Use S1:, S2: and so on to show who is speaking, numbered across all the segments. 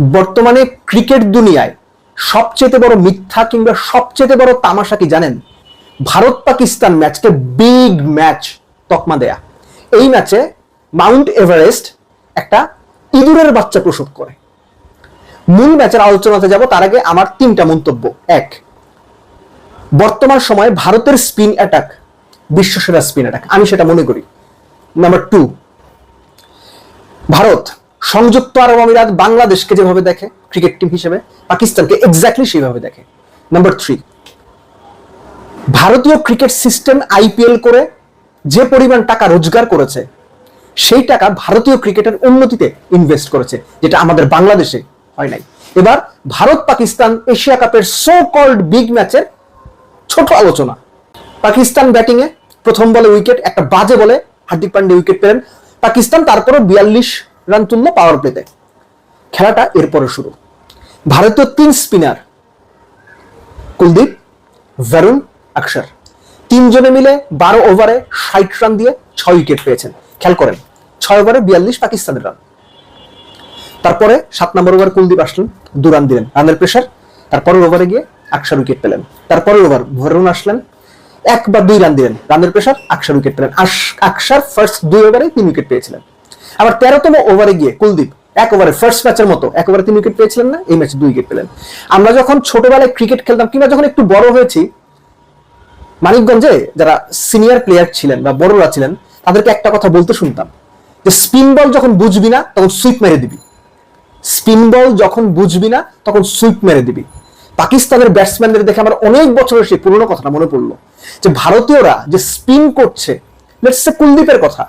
S1: বর্তমানে ক্রিকেট দুনিয়ায় সবচেয়ে বড় মিথ্যা কিংবা সবচেয়ে বড় তামাশা কি জানেন? ভারত পাকিস্তান ম্যাচকে বিগ ম্যাচ তকমা দেয়া। এই ম্যাচে মাউন্ট এভারেস্ট একটা ইঁদুরের বাচ্চা প্রসব করে। মূল ম্যাচের আলোচনাতে যাব, তার আগে আমার তিনটা মন্তব্য। এক, বর্তমান সময়ে ভারতের স্পিন অ্যাটাক, বিশ্বসেরা স্পিন অ্যাটাক। আমি সেটা মনে করি। নাম্বার টু, ভারত সংযুক্ত আরব আমিরাত বাংলাদেশকে যেভাবে দেখে ক্রিকেট টিম হিসেবে, পাকিস্তানকে এক্স্যাক্টলি সেভাবে দেখে। নাম্বার থ্রি ভারতীয় ক্রিকেট সিস্টেম আইপিএল করে যে পরিমাণ টাকা রোজগার করেছে, সেই টাকা ভারতীয় ক্রিকেটের উন্নতিতে ইনভেস্ট করেছে, যেটা আমাদের বাংলাদেশে হয় নাই। এবার ভারত পাকিস্তান এশিয়া কাপের সো কল্ড বিগ ম্যাচের ছোট আলোচনা। পাকিস্তান ব্যাটিং এ প্রথম বলে উইকেট একটা বাজে বলে হার্দিক পান্ডে উইকেট পেলেন। পাকিস্তান তারপরও বিয়াল্লিশ রান তুললো পাওয়ার প্লেতে খেলাটা এরপরে শুরু। ভারতীয় তিন স্পিনার কুলদীপ ভরুণ অক্ষর তিনজনে মিলে বারো ওভারে ষাট রান দিয়ে ছয় উইকেট পেয়েছেন। খেয়াল করেন, ছয় ওভারে বিয়াল্লিশ পাকিস্তানের রান তারপরে সাত নম্বর ওভার কুলদীপ আসলেন, দু রান দিলেন। রানের প্রেশার তারপরের ওভারে গিয়ে আকসার উইকেট পেলেন। তারপরের ওভার ভরুণ আসলেন, এক বা দুই রান দিলেন। রানের প্রেশার আকসার উইকেট পেলেন। আকসার ফার্স্ট দুই ওভারে তিন উইকেট পেয়েছিলেন। আবার তেরোতম ওভারে গিয়ে কুলদীপ, এক ওভারে ফার্স্ট ম্যাচের মতো, এক ওভারে তিন উইকেট পেয়েছিলেন না, এই ম্যাচে দুই উইকেট পেলেন। আমরা যখন ছোটবেলায় ক্রিকেট খেলতাম, কিংবা যখন একটু বড় হয়েছি, মানিকগঞ্জে যারা সিনিয়র প্লেয়ার ছিলেন বা বড়রা ছিলেন, তাদেরকে একটা কথা বলতে শুনতাম, যে স্পিন বল যখন বুঝবি না, তখন সুইপ মেরে দিবি। স্পিন বল যখন বুঝবি না, তখন সুইপ মেরে দিবি। পাকিস্তানের ব্যাটসম্যানদের দেখে আমার অনেক বছরের সেই পুরনো কথাটা মনে পড়ল, যে ভারতীয়রা যে স্পিন করছে লেটস কুলদীপের কথা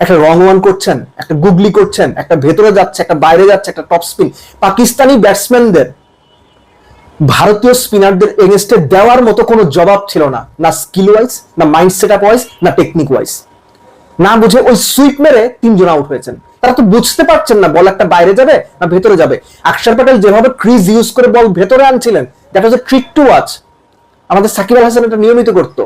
S1: একটা রং ওয়ান করছেন, একটা গুগলি করছেন, একটা ভেতরে যাচ্ছে, একটা বাইরে যাচ্ছে, একটা টপ স্পিন পাকিস্তানি ব্যাটসম্যানদের ভারতীয় স্পিনারদের এগেনস্টে দেওয়ার মতো কোনো জবাব ছিল না। না স্কিল ওয়াইজ না মাইন্ড সেট আপ ওয়াইজ না টেকনিক ওয়াইজ না বুঝে ওই সুইপ মেরে তিনজন আউট হয়েছেন। তারা তো বুঝতে পারছেন না বল একটা বাইরে যাবে না ভেতরে যাবে। আকসার প্যাটেল যেভাবে ক্রিজ ইউজ করে বল ভেতরে আনছিলেন that was a trick to watch আমাদের সাকিব আল হাসান এটা নিয়মিত করতো।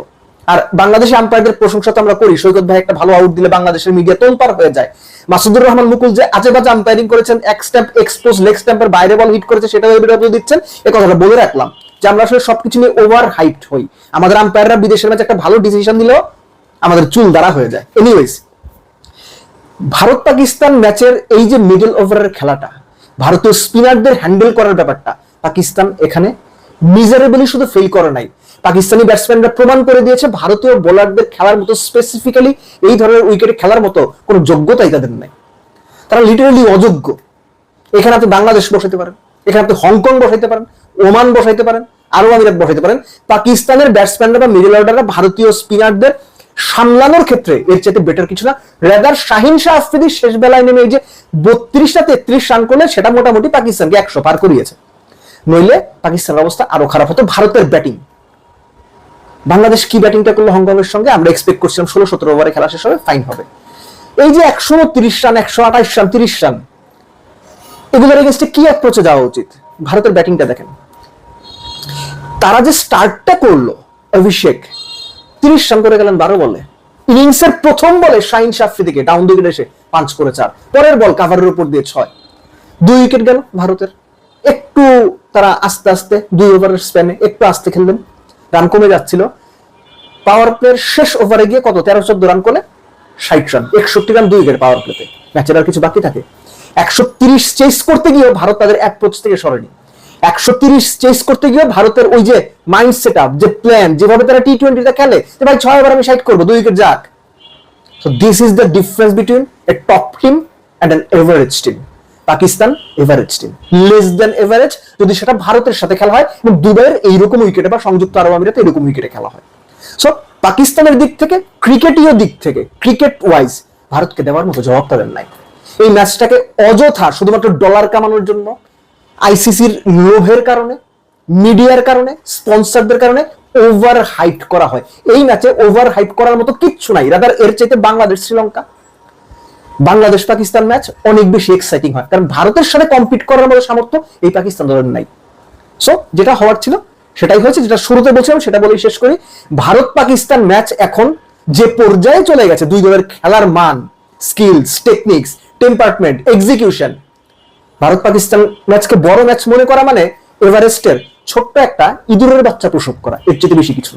S1: আর বাংলাদেশি আম্পায়ারদের প্রশংসা তো আমরা করি। সৈকত ভাই একটা ভালো আউট দিলে বাংলাদেশের মিডিয়া তোলপার হয়ে যায়। মাসুদুর রহমান মুকুল যে আজে বাজে আম্পায়ারিং করেছেন, এক স্ট্যাম্প এক্সপোজ লেগ স্ট্যাম্পের বাইরে বল হিট করেছে সেটা এবিডব্লিউ দিচ্ছেন। এই কথাটা বলে রাখলাম যে আমরা আসলে সবকিছু নিয়ে ওভার হাইট হই। আমাদের আম্পায়াররা বিদেশের ম্যাচে একটা ভালো ডিসিশন দিলেও আমাদের চুল দ্বারা হয়ে যায়। এনিওয়েজ ভারত পাকিস্তান ম্যাচের এই যে মিডল ওভারের খেলাটা, ভারতীয় স্পিনারদের হ্যান্ডেল করার ব্যাপারটা, পাকিস্তান এখানে মিজারেবলি শুধু ফেল করে নাই। পাকিস্তানি ব্যাটসম্যানরা প্রমাণ করে দিয়েছে, ভারতীয় বোলারদের খেলার মতো স্পেসিফিক্যালি এই ধরনের উইকেটে খেলার মতো কোনো যোগ্যতাই তাদের নাই। তারা লিটারেলি অযোগ্য। এখানে আপনি বাংলাদেশ বসাইতে পারেন, এখানে আপনি হংকং বসাইতে পারেন, ওমান বসাইতে পারেন আরব আমিরাত বসাইতে পারেন। পাকিস্তানের ব্যাটসম্যানরা বা মিডল অর্ডাররা ভারতীয় স্পিনারদের সামলানোর ক্ষেত্রে এর চাইতে বেটার কিছু না। রেদার শাহিন শাহ আফ্রিদি শেষ বেলায় নেমে এই যে বত্রিশটা তেত্রিশ রান করলে সেটা মোটামুটি পাকিস্তানকে একশো পার করিয়েছে। নইলে পাকিস্তানের অবস্থা আরও খারাপ হতো, ভারতের ব্যাটিং বাংলাদেশ কি ব্যাটিংটা করল হংকংয়ের সঙ্গে? আমরা এক্সপেক্ট করছিলাম ষোলো, সতেরো ওভারে খেলা শেষ হবে ফাইন হবে। এই যে একশো তিরিশ রান, একশো আঠাইশ রান, তিরিশ রান, এগুলোর এগেনস্টে কি অ্যাপ্রোচে যাওয়া উচিত? ভারতের ব্যাটিংটা দেখেন। তারা যে স্টার্টটা করল, অভিষেক, তিরিশ রান করে গেলেন বারো বলে। ইনিংসের প্রথম বলে শাহিন সাফ্রিদিকে ডাউন উইকেট এসে পাঁচ করে চার। পরের বল কাভারের উপর দিয়ে ছয়। দুই উইকেট গেল ভারতের। একটু তারা আস্তে আস্তে, দুই ওভারের স্প্যানে একটু আস্তে খেললেন। রান কমে যাচ্ছিল। পাওয়ার প্লের শেষ ওভারে গিয়ে কত? তেরো চোদ্দ রান করলে ষাট রান একষট্টি রান দুই উইকেট পাওয়ার প্লেতে ম্যাচের আর কিছু বাকি থাকে। একশো তিরিশ চেস করতে গিয়েও ভারত তাদের এক অ্যাপ্রোচ থেকে সরেনি। একশো তিরিশ চেস করতে গিয়েও ভারতের ওই যে মাইন্ড সেট আপ যে প্ল্যান যেভাবে তারা টি টোয়েন্টিটা খেলে, যে ভাই ছয় ওভার আমি সাইড করব, দুই উইকেট যাক। This is the difference between a top team and an average team Pakistan average team less than average যদি সেটা ভারতের সাথে খেলা হয়, এবং দুবাইয়ের এইরকম উইকেটে বা সংযুক্ত আরব আমিরাতে এরকম উইকেটে খেলা হয়। সো পাকিস্তানের দিক থেকে ক্রিকেটীয় দিক থেকে ক্রিকেট ওয়াইজ ভারতকে দেওয়ার মতো জবাব তাদের নাই। এই ম্যাচটাকে অযথা শুধুমাত্র ডলার কামানোর জন্য আইসিসির লোভের কারণে মিডিয়ার কারণে স্পন্সরদের কারণে ওভার হাইট করা হয়। এই ম্যাচে ওভার হাইট করার মতো কিচ্ছু নাই। রাদার এর চাইতে বাংলাদেশ, শ্রীলঙ্কা বাংলাদেশ পাকিস্তান ম্যাচ অনেক বেশি এক্সাইটিং হয়। কারণ ভারতের সাথে কম্পিট করার মতো সামর্থ্য এই পাকিস্তান দলের নাই। সো যেটা হওয়ার ছিল, সেটাই হয়েছে, যেটা শুরুতে বলছিলাম, সেটা বলেই শেষ করি। ভারত পাকিস্তান ম্যাচ এখন যে পর্যায়ে চলে গেছে, দুই দলের খেলার মান skills techniques temperament execution Bharat Pakistan ম্যাচকে বড় ম্যাচ মনে করা মানে এভারেস্টের ছোট্ট একটা ইঁদুরের বাচ্চা প্রসব করা, এর চেয়ে বেশি কিছু।